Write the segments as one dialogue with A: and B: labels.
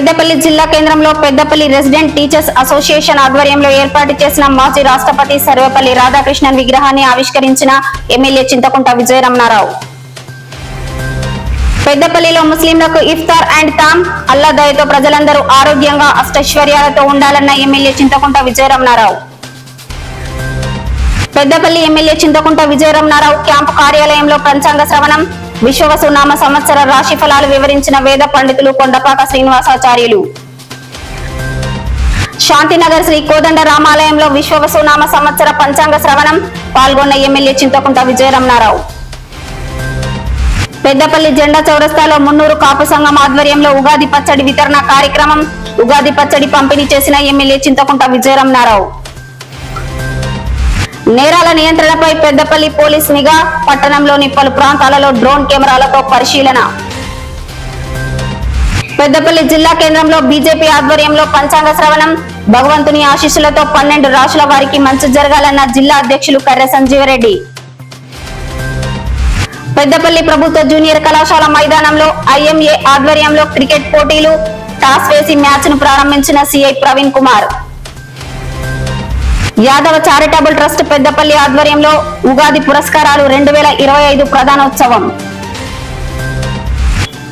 A: పెద్దపల్లి జిల్లా కేంద్రంలో Peddapalli resident teachers association ఆధ్వర్యంలో ఏర్పాటు చేసిన మాజీ రాష్ట్రపతి సర్వేపల్లి రాధాకృష్ణన్ విగ్రహాన్ని ఆవిష్కరించిన ఎమ్మెల్యే చింతకుంట విజయరమణారావు. పెద్దపల్లిలో ముస్లింలకు ఇఫ్తార్ అండ్ తామ్ అల్లా దయతో ప్రజలందరూ ఆరోగ్యంగా అష్టైశ్వర్యాలతో ఉండాలన్న MLA Chinthakunta Vijayaramanarao. Peddapalli MLA Chinthakunta Vijayaramanarao camp కార్యాలయంలో పంచాంగ శ్రవణం విశ్వవసునామ సంవత్సర రాశి ఫలాలు వివరించిన వేద పండితులు కొండపాక శ్రీనివాసాచార్యులు. శాంతినగర్ శ్రీ కోదండ రామాలయంలో విశ్వవసునామ సంవత్సర పంచాంగ శ్రవణం పాల్గొన్న ఎమ్మెల్యే చింతకుంట విజయరమణారావు. పెద్దపల్లి జెండా చౌరస్తాలో మున్నూరు కాపు సంఘం ఆధ్వర్యంలో ఉగాది పచ్చడి వితరణ కార్యక్రమం ఉగాది పచ్చడి పంపిణీ చేసిన ఎమ్మెల్యే చింతకుంట విజయరమణారావు. నేరాల నియంత్రణపై పెద్దపల్లి పోలీస్ నిఘా పట్టణంలోని పలు ప్రాంతాలలో డ్రోన్ కెమెరాలతో పరిశీలన. పెద్దపల్లి జిల్లా కేంద్రంలో బీజేపీ ఆధ్వర్యంలో పంచాంగ శ్రవణం. భగవంతుని ఆశీస్సులతో పన్నెండు రాష్ట్రాల వారికి మంచి జరగాలన్న జిల్లా అధ్యక్షులు కర్రె సంజీవరెడ్డి. పెద్దపల్లి ప్రభుత్వ జూనియర్ కళాశాల మైదానంలో ఐఎంఏ ఆధ్వర్యంలో క్రికెట్ పోటీలు. టాస్ వేసి మ్యాచ్ను ప్రారంభించిన CI Praveen Kumar. Yadava charitable trust Peddapalli ఆధ్వర్యంలో ఉగాది పురస్కారాలు రెండు వేల ఇరవై ఐదు ప్రధానోత్సవం.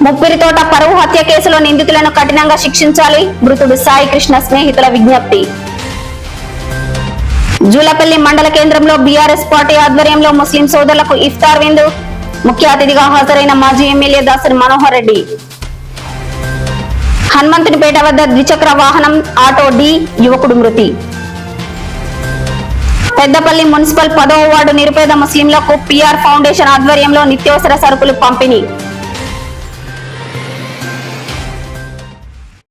A: ముప్పిరితోట పరువు హత్య కేసులో నిందితులను కఠినంగా శిక్షించాలి. మృతుడు సాయి కృష్ణ స్నేహితుల విజ్ఞప్తి. జూలపల్లి మండల కేంద్రంలో బీఆర్ఎస్ పార్టీ ఆధ్వర్యంలో ముస్లిం సోదరులకు ఇఫ్తార్ విందు. ముఖ్య అతిథిగా హాజరైన మాజీ ఎమ్మెల్యే దాసరి మనోహర్ రెడ్డి. హనుమంతునిపేట వద్ద ద్విచక్ర వాహనం ఆటో డి యువకుడు మృతి. పెద్దపల్లి మున్సిపల్ పదవ వార్డు నిరుపేద ముస్లింలకు పిఆర్ ఫౌండేషన్ ఆధ్వర్యంలో నిత్యావసర సరుకులు పంపిణీ.